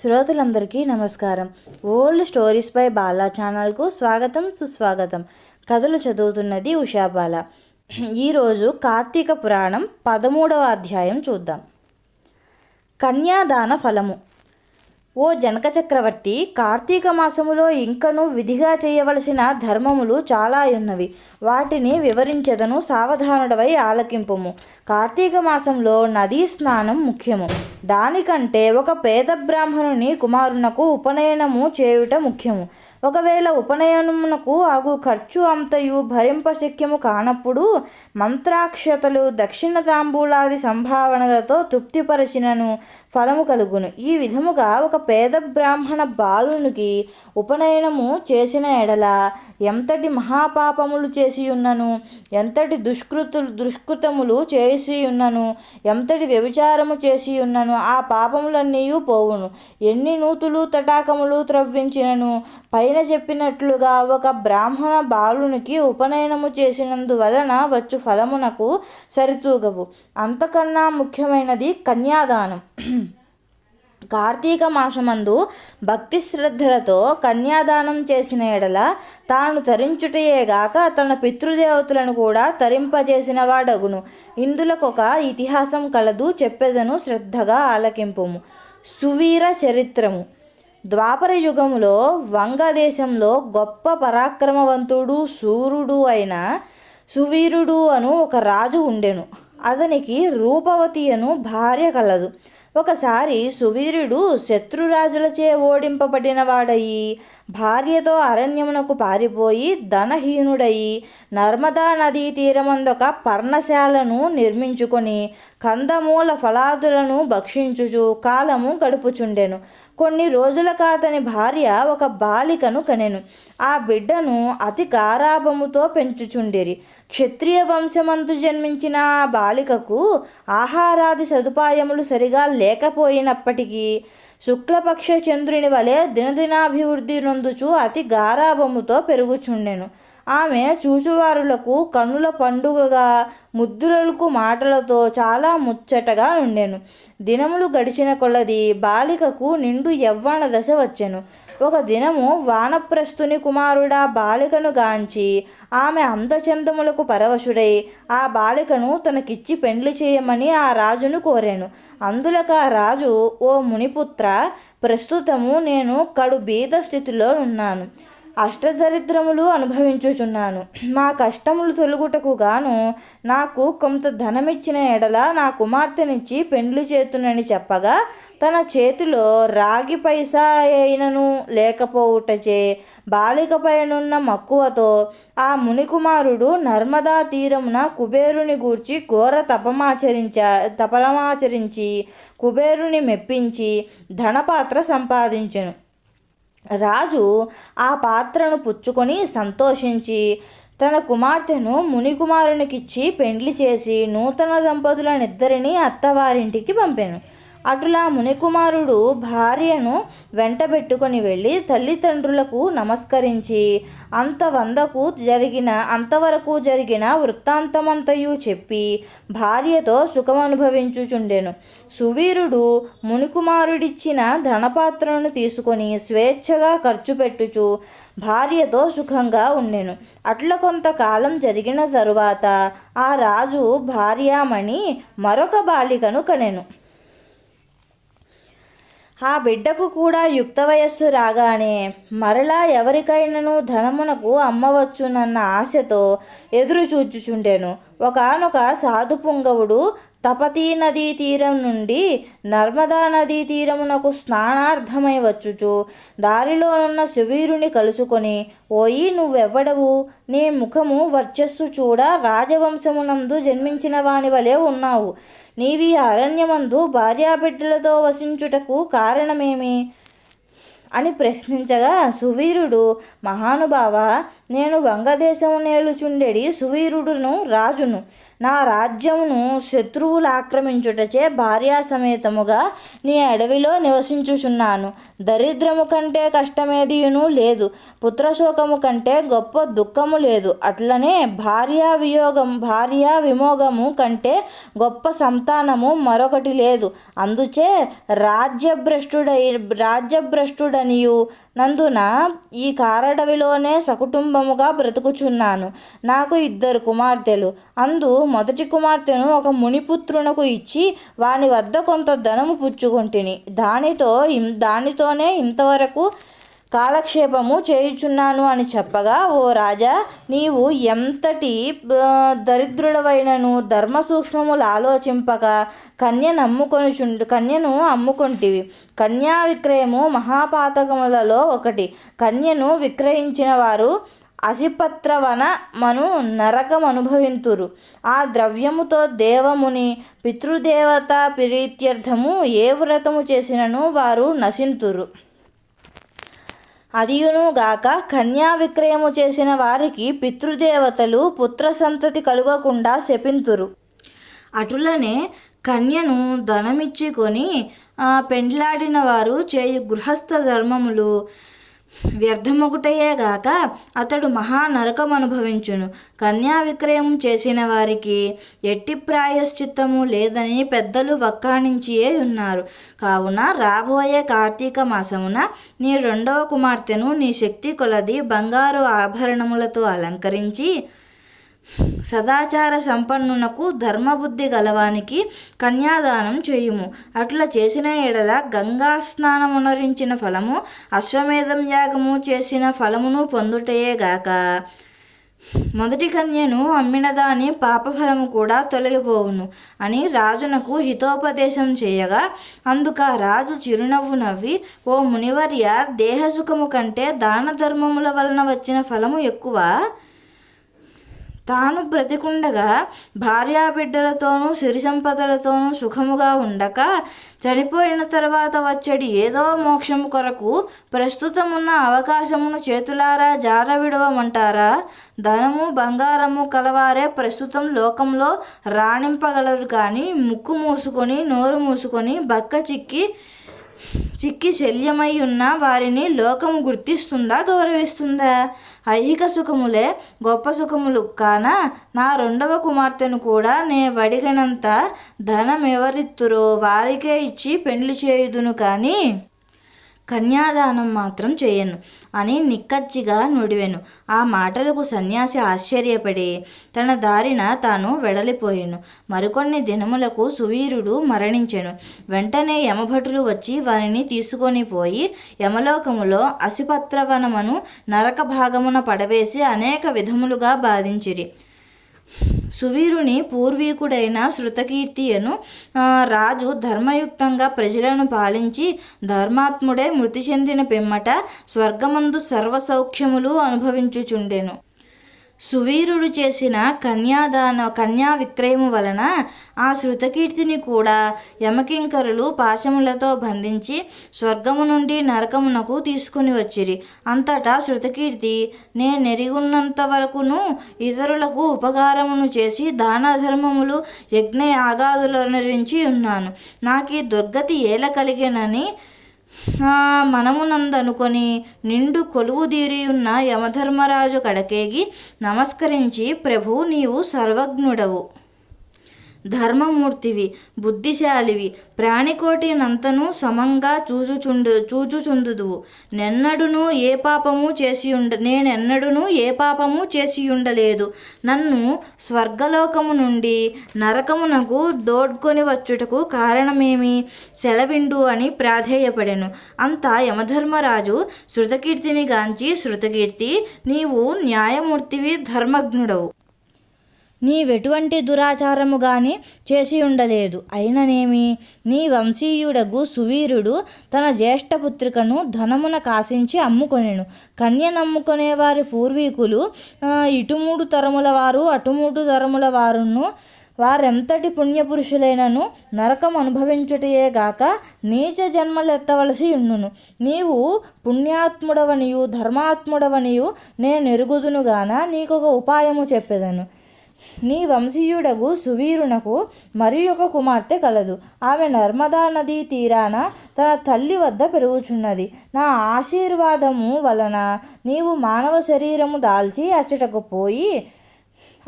శ్రోతలందరికీ నమస్కారం. Old stories by Bala ఛానల్కు స్వాగతం సుస్వాగతం. కథలు చదువుతున్నది ఉషాబాల. ఈరోజు కార్తీక పురాణం పదమూడవ అధ్యాయం చూద్దాం. కన్యాదాన ఫలము. ఓ జనక చక్రవర్తి కార్తీక మాసములో ఇంకను విధిగా చేయవలసిన ధర్మములు చాలా ఉన్నవి. వాటిని వివరించెదను సావధానుడవై ఆలకింపుము. కార్తీక మాసంలో నదీ స్నానం ముఖ్యము. దానికంటే ఒక పేద బ్రాహ్మణుని కుమారునకు ఉపనయనము చేయుట ముఖ్యము. ఒకవేళ ఉపనయనమునకు ఆగు ఖర్చు అంతయు భరింపశక్యము కానప్పుడు మంత్రాక్షతలు దక్షిణ తాంబూలాది సంభావనలతో తృప్తిపరచినను ఫలము కలుగును. ఈ విధముగా ఒక పేద బ్రాహ్మణ బాలునికి ఉపనయనము చేసిన ఎడల ఎంతటి మహాపాపములు చేసి ఉన్నను. ఎంతటి దుష్కృతులు దుష్కృతములు చేసి ఉన్నను. ఎంతటి వ్యభిచారము చేసి ఉన్నను. ఆ పాపములన్నీ పోవును. ఎన్ని నూతులు తటాకములు త్రవ్వించినను. పైన చెప్పినట్లుగా ఒక బ్రాహ్మణ బాలునికి ఉపనయనము చేసినందువలన వచ్చు ఫలమునకు సరితూగవు. అంతకన్నా ముఖ్యమైనది కన్యాదానం. కార్తీక మాసమందు భక్తి శ్రద్ధలతో కన్యాదానం చేసిన ఎడల తాను తరించుటయేగాక తన పితృదేవతలను కూడా తరింపజేసిన వాడగును. ఇందులకొక ఇతిహాసం కలదు చెప్పెదను శ్రద్ధగా ఆలకింపుము. సువీర చరిత్రము. ద్వాపర యుగములో వంగదేశంలో గొప్ప పరాక్రమవంతుడు సూర్యుడు అయిన సువీరుడు అను ఒక రాజు ఉండెను. అతనికి రూపవతి అను భార్య కలదు. ఒకసారి సువీరుడు శత్రురాజులచే ఓడింపబడిన వాడయి భార్యతో అరణ్యమునకు పారిపోయి ధనహీనుడయి. నర్మదా నదీ తీరమందొక పర్ణశాలను నిర్మించుకొని కందమూల ఫలాదులను భక్షించుచు కాలము గడుపుచుండెను. కొన్ని రోజులకు అతని భార్య ఒక బాలికను కనెను. ఆ బిడ్డను అతి గారాభముతో పెంచుచుండిరి. క్షత్రియ వంశమందు జన్మించిన బాలికకు ఆహారాది సదుపాయములు సరిగా లేకపోయినప్పటికీ శుక్లపక్ష చంద్రుని వలె దినదినాభివృద్ధి నొందుచు అతి గారాభముతో పెరుగుచుండెను. ఆమె చూచువారులకు కన్నుల పండుగగా ముద్దులకు మాటలతో చాలా ముచ్చటగా ఉండెను. దినములు గడిచిన కొలది బాలికకు నిండు యవ్వన దశ వచ్చెను. ఒక దినము వానప్రస్థుని కుమారుడా బాలికను గాంచి ఆమె అందచందములకు పరవశుడై ఆ బాలికను తనకిచ్చి పెండ్లి చేయమని ఆ రాజును కోరాను. అందులక రాజు ఓ మునిపుత్ర ప్రస్తుతము నేను కడు బీద స్థితిలో ఉన్నాను. అష్టదరిద్రములు అనుభవించుచున్నాను. మా కష్టములు తొలుగుటకు గాను నాకు కొంత ధనమిచ్చిన ఎడల నా కుమార్తెనిచ్చి పెండ్లి చేతునని చెప్పగా తన చేతిలో రాగి పైసా అయినను లేకపోవుటచే బాలికపైనున్న మక్కువతో ఆ మునికుమారుడు నర్మదా తీరమున కుబేరుని గూర్చి ఘోర తపమాచరించ తపమాచరించి కుబేరుని మెప్పించి ధనపాత్ర సంపాదించెను. రాజు ఆ పాత్రను పుచ్చుకొని సంతోషించి తన కుమార్తెను మునికుమారునికిచ్చి పెండ్లి చేసి నూతన దంపతులనిద్దరినీ అత్తవారింటికి పంపాను. అటులా మునికుమారుడు భార్యను వెంటబెట్టుకొని వెళ్ళి తల్లిదండ్రులకు నమస్కరించి అంత వందకు జరిగిన అంతవరకు జరిగిన వృత్తాంతమంతయు చెప్పి భార్యతో సుఖమనుభవించుచుండెను. సువీరుడు మునికుమారుడిచ్చిన ధనపాత్రను తీసుకొని స్వేచ్ఛగా ఖర్చు పెట్టుచు భార్యతో సుఖంగా ఉండెను. అట్ల కొంతకాలం జరిగిన తరువాత ఆ రాజు భార్యామణి మరొక బాలికను కనెను. ఆ బిడ్డకు కూడా యుక్త వయస్సు రాగానే మరలా ఎవరికైనాను ధనమునకు అమ్మవచ్చునన్న ఆశతో ఎదురు చూచుచుండెను. ఒకనొక సాధు పుంగవుడు తపతీ నదీ తీరం నుండి నర్మదా నదీ తీరమునకు స్నానార్థమై వచ్చుచు. దారిలో ఉన్న సువీరుని కలుసుకొని ఓయి నువ్వెవ్వడవు? నీ ముఖము వర్చస్సు చూడ రాజవంశమునందు జన్మించిన వాని వలె ఉన్నావు. నీవి అరణ్యమందు భార్యాబిడ్డలతో వసించుటకు కారణమేమి? అని ప్రశ్నించగా సువీరుడు మహానుభావ నేను వంగదేశం నేలుచుండెడి సువీరుడును రాజును నా రాజ్యమును శత్రువులు ఆక్రమించుటచే భార్యా సమేతముగా నీ అడవిలో నివసించుచున్నాను. దరిద్రము కంటే కష్టమేదియును లేదు. పుత్రశోకము కంటే గొప్ప దుఃఖము లేదు. అట్లనే భార్యా వియోగం భార్యా విమోగము కంటే గొప్ప సంతానము మరొకటి లేదు. అందుచే రాజ్యభ్రష్టుడై రాజ్యభ్రష్టుడనియు నందున ఈ కారడవిలోనే సకుటుంబముగా బ్రతుకుచున్నాను. నాకు ఇద్దరు కుమార్తెలు. అందు మొదటి కుమార్తెను ఒక మునిపుత్రునకు ఇచ్చి వాని వద్ద కొంత ధనము పుచ్చుకొంటిని. దానితో దానితోనే ఇంతవరకు కాలక్షేపము చేయుచున్నాను అని చెప్పగా ఓ రాజా నీవు ఎంతటి దరిద్రుడవైనను ధర్మ సూక్ష్మములు ఆలోచింపక కన్యను అమ్ముకొనుచుండు కన్యను అమ్ముకొంటివి. కన్యా విక్రయము మహాపాతకములలో ఒకటి. కన్యను విక్రయించిన వారు అసిపత్రవన మను నరకం అనుభవింతురు. ఆ ద్రవ్యముతో దేవముని పితృదేవత ప్రీత్యర్థము ఏ వ్రతము చేసినను వారు నశింతురు. అదియునుగాక కన్యా విక్రయము చేసిన వారికి పితృదేవతలు పుత్ర సంతతి కలుగకుండా శపింతురు. అటులనే కన్యను ధనమిచ్చి కొని పెండ్లాడిన వారు చేయు గృహస్థ ధర్మములు వ్యర్థమొకటయే గాక అతడు మహా నరకం అనుభవించును కన్యా విక్రయం చేసిన వారికి ఎట్టి ప్రాయశ్చిత్తము లేదని పెద్దలు వక్కాణించియే ఉన్నారు. కావున రాబోయే కార్తీక మాసమున నీ రెండవ కుమార్తెను నీ శక్తి కొలది బంగారు ఆభరణములతో అలంకరించి సదాచార సంపన్నునకు ధర్మబుద్ధి గలవానికి కన్యాదానం చేయుము. అట్లా చేసిన ఎడల గంగా స్నానమునరించిన ఫలము అశ్వమేధం యాగము చేసిన ఫలమును పొందుటయే గాక. మొదటి కన్యను అమ్మిన దాని పాపఫలము కూడా తొలగిపోవును అని రాజునకు హితోపదేశం చేయగా అందుక రాజు చిరునవ్వు నవ్వి ఓ మునివర్య దేహసుఖము కంటే దాన ధర్మముల వలన వచ్చిన ఫలము ఎక్కువ? తాను బ్రతికుండగా భార్యాబిడ్డలతోనూ సిరి సంపదలతోనూ సుఖముగా ఉండక చనిపోయిన తర్వాత వచ్చడి ఏదో మోక్షము కొరకు ప్రస్తుతమున్న అవకాశమును చేతులారా జార విడవమంటారా? ధనము బంగారము కలవారే ప్రస్తుతం లోకంలో రాణింపగలరు కానీ ముక్కు మూసుకొని నోరు మూసుకొని బక్క చిక్కి చిక్కి శల్యమై ఉన్న వారిని లోకము గుర్తిస్తుందా గౌరవిస్తుందా? ఐహిక సుఖములే గొప్ప సుఖములు కాన నా రెండవ కుమార్తెను కూడా నే వడిగినంత ధనం ఎవరిత్తురో వారికే ఇచ్చి పెండ్లి చేయుదును కానీ కన్యాదానం మాత్రం చేయను అని నిక్కచ్చిగా నుడివెను. ఆ మాటలకు సన్యాసి ఆశ్చర్యపడి తన దారిన తాను వెడలిపోయాను. మరికొన్ని దినములకు సువీరుడు మరణించెను. వెంటనే యమభటులు వచ్చి వారిని తీసుకొని పోయి యమలోకములో అసిపత్రవనమును నరక భాగమున పడవేసి అనేక విధములుగా బాధించిరి. సువీరుని పూర్వీకుడైన శృతకీర్తియను రాజు ధర్మయుక్తంగా ప్రజలను పాలించి ధర్మాత్ముడే మృతి చెందిన పిమ్మట స్వర్గమందు సర్వసౌఖ్యములు అనుభవించుచుండెను. సువీరుడు చేసిన కన్యాదాన కన్యా విక్రయము వలన ఆ శృతకీర్తిని కూడా యమకింకరులు పాశములతో బంధించి స్వర్గము నుండి నరకమునకు తీసుకుని వచ్చిరి. అంతటా శృతకీర్తి నేనెరిగున్నంత వరకును ఇతరులకు ఉపకారమును చేసి దాన ధర్మములు యజ్ఞ యాగాదులనరించి ఉన్నాను. నాకు ఈ దుర్గతి ఏల కలిగేనని మనమునందనుకొని నిండు కొలువుదీరి ఉన్న యమధర్మరాజు కడకేగి నమస్కరించి ప్రభు నీవు సర్వజ్ఞుడవు. ధర్మమూర్తివి బుద్ధిశాలివి ప్రాణికోటినంతను సమంగా చూచుచుండు చూచుచుందుదువు. నెన్నడును ఏ పాపము చేసి ఉండ నేనెన్నడును ఏ పాపము చేసి ఉండలేదు నన్ను స్వర్గలోకము నుండి నరకమునకు దోడ్కొని వచ్చుటకు కారణమేమి? సెలవిండు అని ప్రాధేయపడెను. అంతా యమధర్మరాజు శృతకీర్తిని గాంచి శృతకీర్తి నీవు న్యాయమూర్తివి ధర్మజ్ఞుడవు. నీవెటువంటి దురాచారము గాని చేసి ఉండలేదు. అయిననేమి? నీ వంశీయుడగు సువీరుడు తన జ్యేష్ఠపుత్రికను ధనమున కాసించి అమ్ముకొనెను. కన్య నమ్ముకునే వారి పూర్వీకులు ఇటు ఇటుమూడు తరముల వారు అటుమూడు తరముల వారును వారెంతటి పుణ్యపురుషులైనను నరకం అనుభవించుటయే గాక నీచ జన్మలెత్తవలసి ఉండును. నీవు పుణ్యాత్ముడవనియు ధర్మాత్ముడవనియు నేను ఎరుగుదునుగాన నీకొక ఉపాయము చెప్పెదను. నీ వంశీయుడగు సువీరునకు మరి ఒక కుమార్తె కలదు. ఆమె నర్మదా నదీ తీరాన తన తల్లి వద్ద పెరుగుచున్నది. నా ఆశీర్వాదము వలన నీవు మానవ శరీరము దాల్చి అచ్చటకు పోయి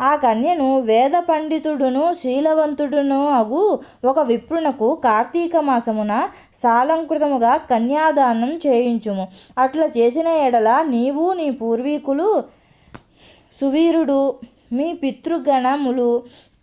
ఆ కన్యను వేద పండితుడును శీలవంతుడును అగు ఒక విప్రునకు కార్తీక మాసమున సాలంకృతముగా కన్యాదానం చేయించుము. అట్లా చేసిన ఎడల నీవు నీ పూర్వీకులు సువీరుడు మీ పితృగణములు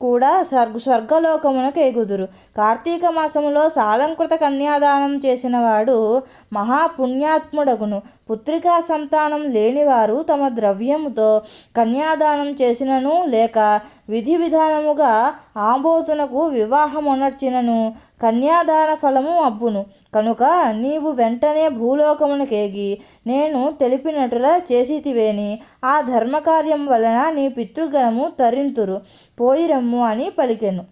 కూడా స్వర్గ స్వర్గలోకమునకు ఎగుదురు. కార్తీక మాసములో సాలంకృత కన్యాదానం చేసిన వాడు మహాపుణ్యాత్ముడగును. పుత్రికా సంతానం లేనివారు తమ ద్రవ్యముతో కన్యాదానం చేసినను లేక విధి విధానముగా ఆంబోతునకు వివాహమునర్చినను కన్యాదాన ఫలము అబ్బును. కనుక నీవు వెంటనే భూలోకమునకేగి నేను తెలిపినట్లుగా చేసితివేని. ఆ ధర్మకార్యం వలన నీ పితృగణము తరింతురు. పోయిరమ్ము అని పలికెను.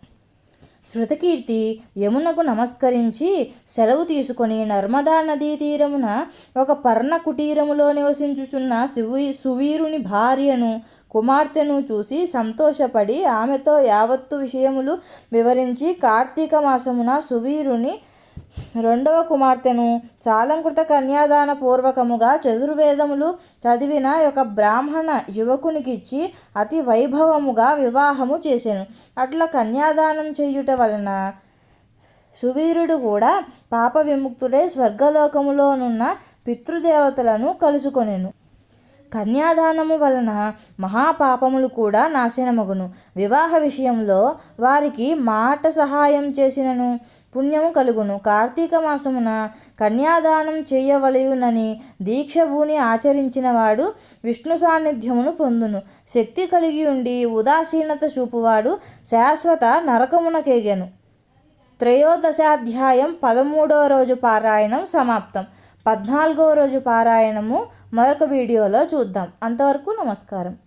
శృతకీర్తి యమునకు నమస్కరించి సెలవు తీసుకొని నర్మదా నదీ తీరమున ఒక పర్ణ కుటీరములో నివసించుచున్న శివు సువీరుని భార్యను కుమార్తెను చూసి సంతోషపడి ఆమెతో యావత్తు విషయములు వివరించి కార్తీక మాసమున సువీరుని రెండవ కుమార్తెను చాలంకృత కన్యాదాన పూర్వకముగా చతుర్వేదములు చదివిన ఒక బ్రాహ్మణ యువకునికిచ్చి అతి వైభవముగా వివాహము చేశాను అట్లా కన్యాదానం చేయుట వలన సువీరుడు కూడా పాప విముక్తుడే స్వర్గలోకములోనున్న పితృదేవతలను కలుసుకొనెను. కన్యాదానము వలన మహాపాపములు కూడా నాశనమగును. వివాహ విషయంలో వారికి మాట సహాయం చేసినను. పుణ్యము కలుగును. కార్తీక మాసమున కన్యాదానం చేయవలయునని దీక్షభూని ఆచరించిన వాడు విష్ణు సాన్నిధ్యమును పొందును. శక్తి కలిగి ఉండి ఉదాసీనత చూపువాడు శాశ్వత నరకమునకేగెను. త్రయోదశాధ్యాయం పదమూడవ రోజు పారాయణం సమాప్తం. పద్నాలుగవ రోజు పారాయణము మరొక వీడియోలో చూద్దాం. అంతవరకు నమస్కారం.